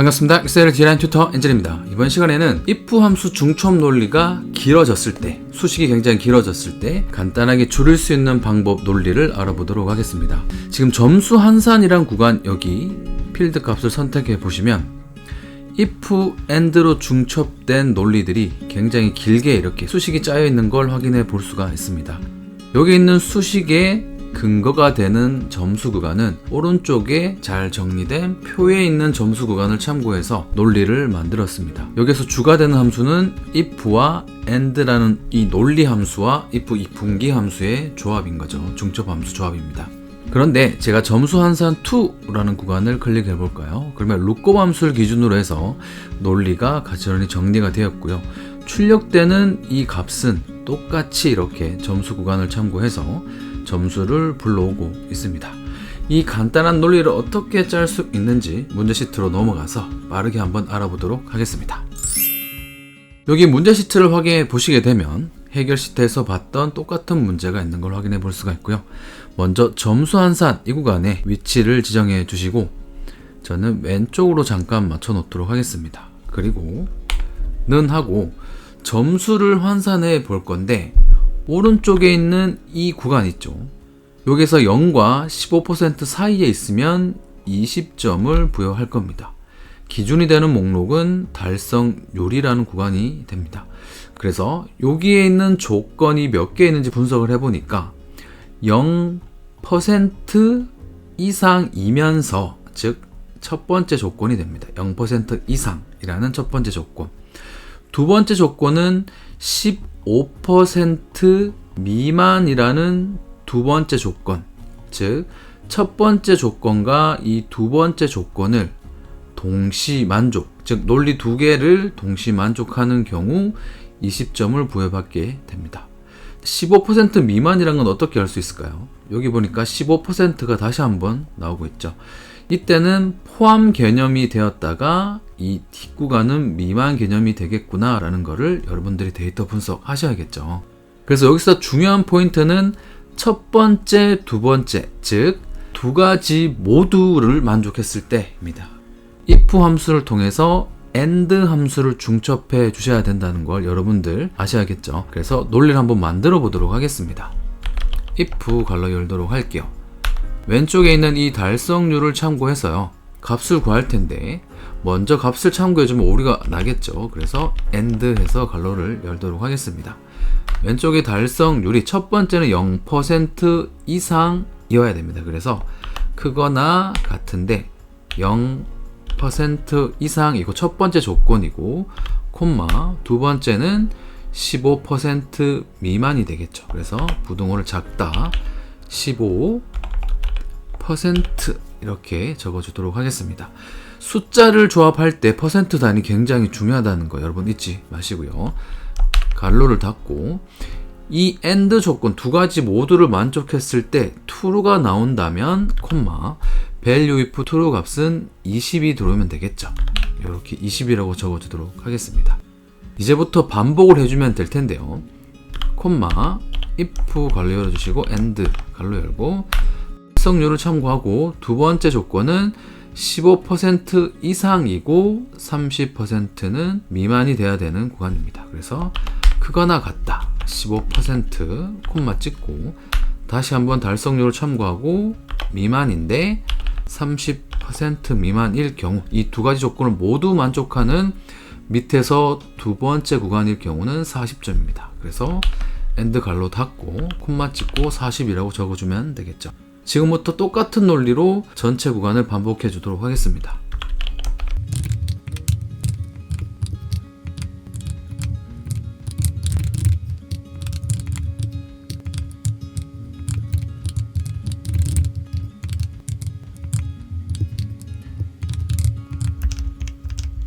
반갑습니다. 엑셀 디라인 튜터 엔젤입니다. 이번 시간에는 if 함수 중첩 논리가 길어졌을 때, 수식이 굉장히 길어졌을 때 간단하게 줄일 수 있는 방법 논리를 알아보도록 하겠습니다. 지금 점수 한산이란 구간 여기 필드 값을 선택해 보시면 if, and로 중첩된 논리들이 굉장히 길게 이렇게 수식이 짜여 있는 걸 확인해 볼 수가 있습니다. 여기 있는 수식의 근거가 되는 점수 구간은 오른쪽에 잘 정리된 표에 있는 점수 구간을 참고해서 논리를 만들었습니다. 여기서 주가 되는 함수는 if와 and라는 이 논리 함수와 if 이 분기 함수의 조합인 거죠. 중첩 함수 조합입니다. 그런데 제가 점수 한산 2라는 구간을 클릭해 볼까요? 그러면 룩업 함수를 기준으로 해서 논리가 가지런히 정리가 되었고요. 출력되는 이 값은 똑같이 이렇게 점수 구간을 참고해서 점수를 불러오고 있습니다. 이 간단한 논리를 어떻게 짤 수 있는지 문제 시트로 넘어가서 빠르게 한번 알아보도록 하겠습니다. 여기 문제 시트를 확인해 보시게 되면 해결 시트에서 봤던 똑같은 문제가 있는 걸 확인해 볼 수가 있고요. 먼저 점수 한산 이 구간에 위치를 지정해 주시고 저는 왼쪽으로 잠깐 맞춰 놓도록 하겠습니다. 그리고 는 하고 점수를 환산해 볼 건데 오른쪽에 있는 이 구간 있죠. 여기서 0과 15% 사이에 있으면 20점을 부여할 겁니다. 기준이 되는 목록은 달성률이라는 구간이 됩니다. 그래서 여기에 있는 조건이 몇 개 있는지 분석을 해보니까 0% 이상이면서 즉 첫 번째 조건이 됩니다. 0% 이상이라는 첫 번째 조건. 두 번째 조건은 15% 미만이라는 두 번째 조건. 즉, 첫 번째 조건과 이 두 번째 조건을 동시 만족, 즉, 논리 두 개를 동시 만족하는 경우 20점을 부여받게 됩니다. 15% 미만이란 건 어떻게 할 수 있을까요? 여기 보니까 15%가 다시 한번 나오고 있죠. 이때는 포함 개념이 되었다가 이 뒷구간은 미만 개념이 되겠구나 라는 거를 여러분들이 데이터 분석하셔야겠죠. 그래서 여기서 중요한 포인트는 첫 번째, 두 번째, 즉 두 가지 모두를 만족했을 때입니다. if 함수를 통해서 and 함수를 중첩해 주셔야 된다는 걸 여러분들 아셔야겠죠. 그래서 논리를 한번 만들어 보도록 하겠습니다. if 갈로 열도록 할게요. 왼쪽에 있는 이 달성률을 참고해서요. 값을 구할 텐데 먼저 값을 참고해주면 오류가 나겠죠. 그래서 and 해서 갈로를 열도록 하겠습니다. 왼쪽의 달성률이 첫 번째는 0% 이상이어야 됩니다. 그래서 크거나 같은데 0% 이상이고 첫 번째 조건이고 콤마 두 번째는 15% 미만이 되겠죠. 그래서 부등호를 작다 15 이렇게 적어주도록 하겠습니다. 숫자를 조합할 때 퍼센트 단위 굉장히 중요하다는 거 여러분 잊지 마시고요. 갈로를 닫고 이 AND 조건 두 가지 모두를 만족했을 때 true가 나온다면 콤마 value if true 값은 20이 들어오면 되겠죠. 이렇게 20이라고 적어주도록 하겠습니다. 이제부터 반복을 해주면 될 텐데요. 콤마 if 갈로 열어주시고 and 갈로 열고 특성률을 참고하고 두 번째 조건은 15% 이상이고 30%는 미만이 돼야 되는 구간입니다. 그래서 크거나 같다 15% 콤마 찍고 다시 한번 달성률을 참고하고 미만인데 30% 미만일 경우 이 두 가지 조건을 모두 만족하는 밑에서 두 번째 구간일 경우는 40점입니다. 그래서 엔드 갈로 닫고 콤마 찍고 40이라고 적어주면 되겠죠. 지금부터 똑같은 논리로 전체 구간을 반복해 주도록 하겠습니다.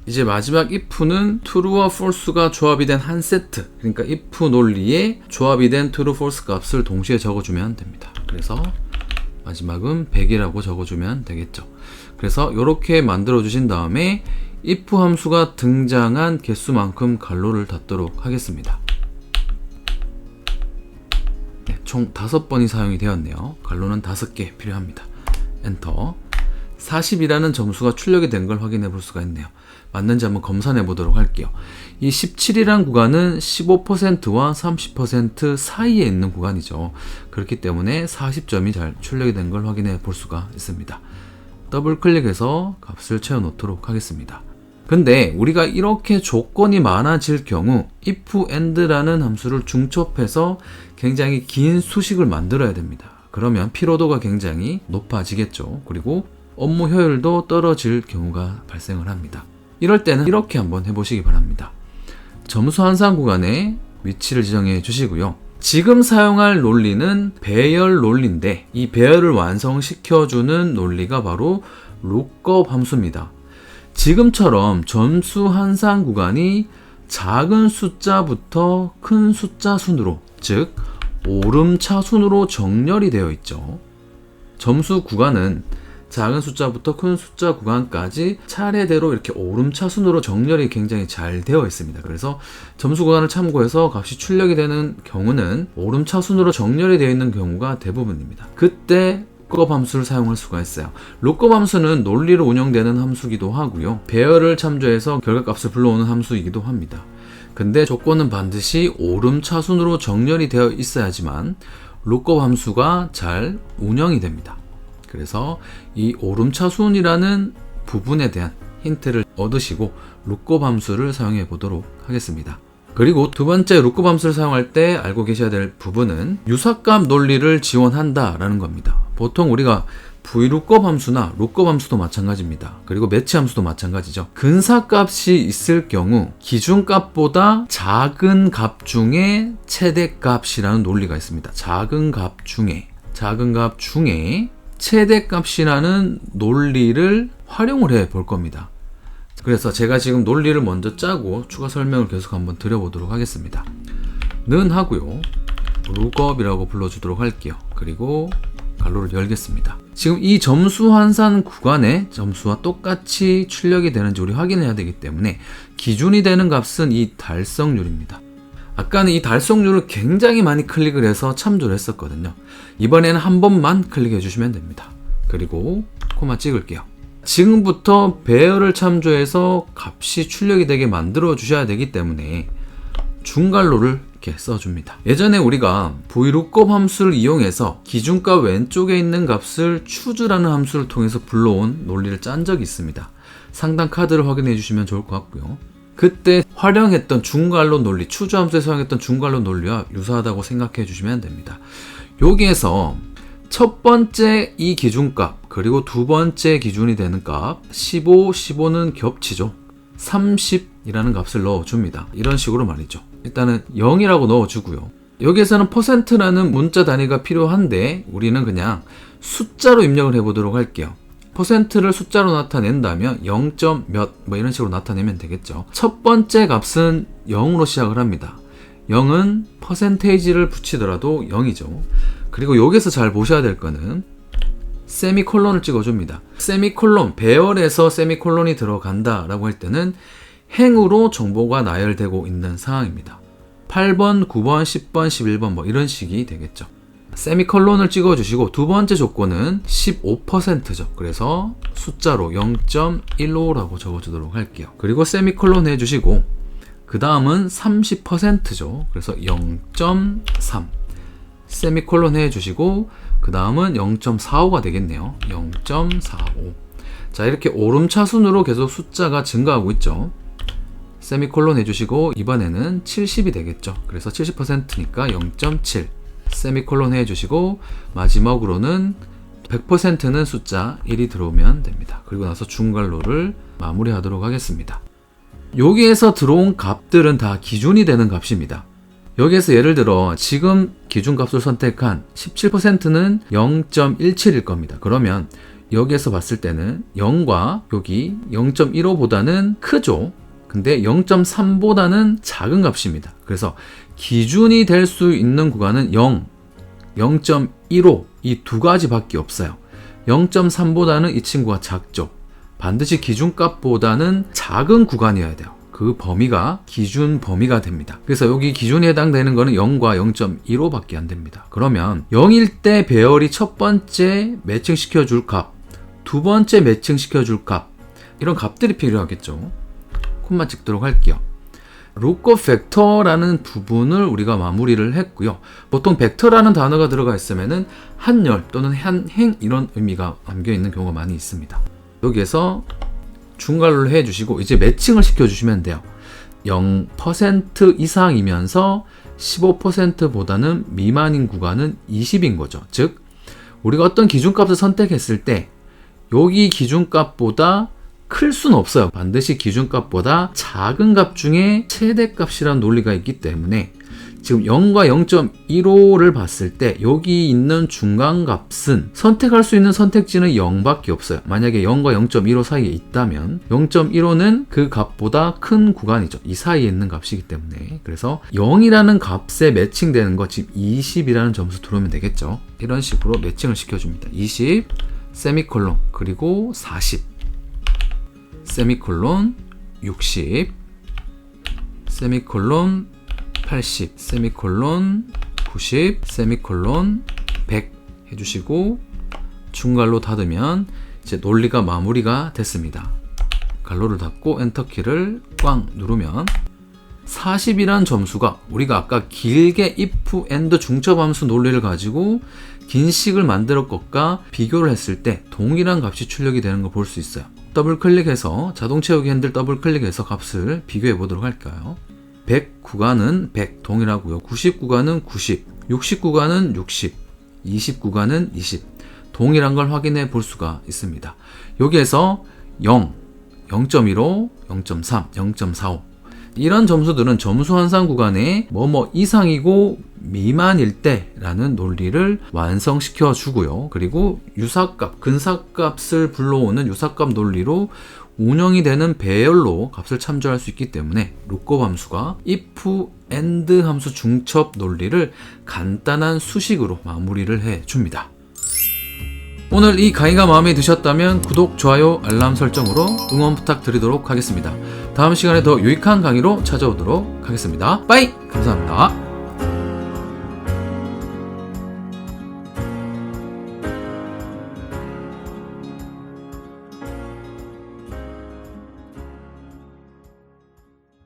이제 마지막 if는 true와 false가 조합이 된 한 세트 그러니까 if 논리에 조합이 된 true, false 값을 동시에 적어주면 됩니다. 그래서 마지막은 100이라고 적어주면 되겠죠. 그래서 이렇게 만들어 주신 다음에 if 함수가 등장한 개수만큼 갈로를 닫도록 하겠습니다. 네, 총 5번이 사용이 되었네요. 갈로는 5개 필요합니다. 엔터 40이라는 점수가 출력이 된 걸 확인해 볼 수가 있네요. 맞는지 한번 검사해 보도록 할게요. 이 17이란 구간은 15%와 30% 사이에 있는 구간이죠. 그렇기 때문에 40점이 잘 출력이 된 걸 확인해 볼 수가 있습니다. 더블 클릭해서 값을 채워 놓도록 하겠습니다. 근데 우리가 이렇게 조건이 많아질 경우 if and라는 함수를 중첩해서 굉장히 긴 수식을 만들어야 됩니다. 그러면 피로도가 굉장히 높아지겠죠. 그리고 업무 효율도 떨어질 경우가 발생을 합니다. 이럴 때는 이렇게 한번 해보시기 바랍니다. 점수 환산 구간에 위치를 지정해 주시고요. 지금 사용할 논리는 배열 논리인데 이 배열을 완성시켜주는 논리가 바로 lookup 함수입니다. 지금처럼 점수 환산 구간이 작은 숫자부터 큰 숫자 순으로, 즉 오름차 순으로 정렬이 되어 있죠. 점수 구간은 작은 숫자부터 큰 숫자 구간까지 차례대로 이렇게 오름차 순으로 정렬이 굉장히 잘 되어 있습니다. 그래서 점수 구간을 참고해서 값이 출력이 되는 경우는 오름차 순으로 정렬이 되어 있는 경우가 대부분입니다. 그때 룩업 함수를 사용할 수가 있어요. 룩업 함수는 논리로 운영되는 함수기도 하고요. 배열을 참조해서 결과값을 불러오는 함수이기도 합니다. 근데 조건은 반드시 오름차순으로 정렬이 되어 있어야지만 룩업 함수가 잘 운영이 됩니다. 그래서 이 오름차순이라는 부분에 대한 힌트를 얻으시고 함수를 사용해 보도록 하겠습니다. 그리고 두 번째 함수를 사용할 때 알고 계셔야 될 부분은 유사값 논리를 지원한다라는 겁니다. 보통 우리가 vlookup 함수나 함수도 마찬가지입니다. 그리고 매치 함수도 마찬가지죠. 근사값이 있을 경우 기준값보다 작은 값 중에 최대값이라는 논리가 있습니다. 작은 값 중에 작은 값 중에 최대값이라는 논리를 활용을 해 볼 겁니다. 그래서 제가 지금 논리를 먼저 짜고 추가 설명을 계속 한번 드려보도록 하겠습니다. 는 하고요. lookup이라고 불러주도록 할게요. 그리고 갈로를 열겠습니다. 지금 이 점수 환산 구간의 점수와 똑같이 출력이 되는지 우리 확인해야 되기 때문에 기준이 되는 값은 이 달성률입니다. 아까는 이 달성률을 굉장히 많이 클릭을 해서 참조를 했었거든요. 이번에는 한 번만 클릭해 주시면 됩니다. 그리고 코마 찍을게요. 지금부터 배열을 참조해서 값이 출력이 되게 만들어 주셔야 되기 때문에 중괄로를 이렇게 써줍니다. 예전에 우리가 vlookup 함수를 이용해서 기준값 왼쪽에 있는 값을 추주라는 함수를 통해서 불러온 논리를 짠 적이 있습니다. 상단 카드를 확인해 주시면 좋을 것 같고요. 그때 활용했던 중괄로 논리, 추주 함수에서 활용했던 중괄로 논리와 유사하다고 생각해 주시면 됩니다. 여기에서 첫 번째 이 기준값, 그리고 두 번째 기준이 되는 값, 15, 15는 겹치죠. 30이라는 값을 넣어줍니다. 이런 식으로 말이죠. 일단은 0이라고 넣어주고요. 여기에서는 퍼센트라는 문자 단위가 필요한데 우리는 그냥 숫자로 입력을 해보도록 할게요. 퍼센트를 숫자로 나타낸다면 0. 몇 뭐 이런 식으로 나타내면 되겠죠. 첫 번째 값은 0으로 시작을 합니다. 0은 퍼센테이지를 붙이더라도 0이죠. 그리고 여기서 잘 보셔야 될 거는 세미콜론을 찍어줍니다. 세미콜론, 배열에서 세미콜론이 들어간다라고 할 때는 행으로 정보가 나열되고 있는 상황입니다. 8번, 9번, 10번, 11번 뭐 이런 식이 되겠죠. 세미콜론을 찍어주시고 두 번째 조건은 15%죠. 그래서 숫자로 0.15라고 적어주도록 할게요. 그리고 세미콜론 해주시고 그 다음은 30%죠. 그래서 0.3 세미콜론 해주시고 그 다음은 0.45가 되겠네요. 0.45. 자 이렇게 오름차순으로 계속 숫자가 증가하고 있죠. 세미콜론 해주시고 이번에는 70이 되겠죠. 그래서 70%니까 0.7 세미콜론 해주시고 마지막으로는 100%는 숫자 1이 들어오면 됩니다. 그리고 나서 중괄로를 마무리하도록 하겠습니다. 여기에서 들어온 값들은 다 기준이 되는 값입니다. 여기에서 예를 들어 지금 기준값을 선택한 17%는 0.17일 겁니다. 그러면 여기에서 봤을 때는 0과 여기 0.15보다는 크죠. 근데 0.3보다는 작은 값입니다. 그래서 기준이 될 수 있는 구간은 0, 0.15 이 두 가지밖에 없어요. 0.3보다는 이 친구가 작죠. 반드시 기준값보다는 작은 구간이어야 돼요. 그 범위가 기준 범위가 됩니다. 그래서 여기 기준에 해당되는 거는 0과 0.15밖에 안 됩니다. 그러면 0일 때 배열이 첫 번째 매칭시켜 줄 값, 두 번째 매칭 시켜 줄 값 이런 값들이 필요하겠죠. 콤마 찍도록 할게요. 로커 벡터라는 부분을 우리가 마무리를 했고요. 보통 벡터라는 단어가 들어가 있으면은 한열 또는 한행 이런 의미가 담겨 있는 경우가 많이 있습니다. 여기에서 중괄호를 해 주시고 이제 매칭을 시켜 주시면 돼요. 0% 이상이면서 15%보다는 미만인 구간은 20인 거죠. 즉 우리가 어떤 기준값을 선택했을 때 여기 기준값보다 클 수는 없어요. 반드시 기준값보다 작은 값 중에 최대값이라는 논리가 있기 때문에 지금 0과 0.15를 봤을 때 여기 있는 중간값은 선택할 수 있는 선택지는 0밖에 없어요. 만약에 0과 0.15 사이에 있다면 0.15는 그 값보다 큰 구간이죠. 이 사이에 있는 값이기 때문에 그래서 0이라는 값에 매칭되는 거 지금 20이라는 점수 들어오면 되겠죠. 이런 식으로 매칭을 시켜줍니다. 20 세미콜론 그리고 40 세미콜론 60 세미콜론 80 세미콜론 90 세미콜론 100 해주시고 중괄로 닫으면 이제 논리가 마무리가 됐습니다. 갈로를 닫고 엔터키를 꽝 누르면 40이란 점수가 우리가 아까 길게 if, and 중첩함수 논리를 가지고 긴 식을 만들 것과 비교를 했을 때 동일한 값이 출력이 되는 걸 볼 수 있어요. 더블 클릭해서 자동 채우기 핸들 더블 클릭해서 값을 비교해 보도록 할까요? 100 구간은 100 동일하고요. 90 구간은 90, 60 구간은 60, 20 구간은 20 동일한 걸 확인해 볼 수가 있습니다. 여기에서 0, 0.15, 0.3, 0.45 이런 점수들은 점수 환산 구간에 뭐뭐 이상이고 미만일 때라는 논리를 완성시켜 주고요. 그리고 유사값, 근사값을 불러오는 유사값 논리로 운영이 되는 배열로 값을 참조할 수 있기 때문에 lookup 함수가 if, and 함수 중첩 논리를 간단한 수식으로 마무리를 해 줍니다. 오늘 이 강의가 마음에 드셨다면 구독, 좋아요, 알람 설정으로 응원 부탁드리도록 하겠습니다. 다음 시간에 더 유익한 강의로 찾아오도록 하겠습니다. 빠이! 감사합니다.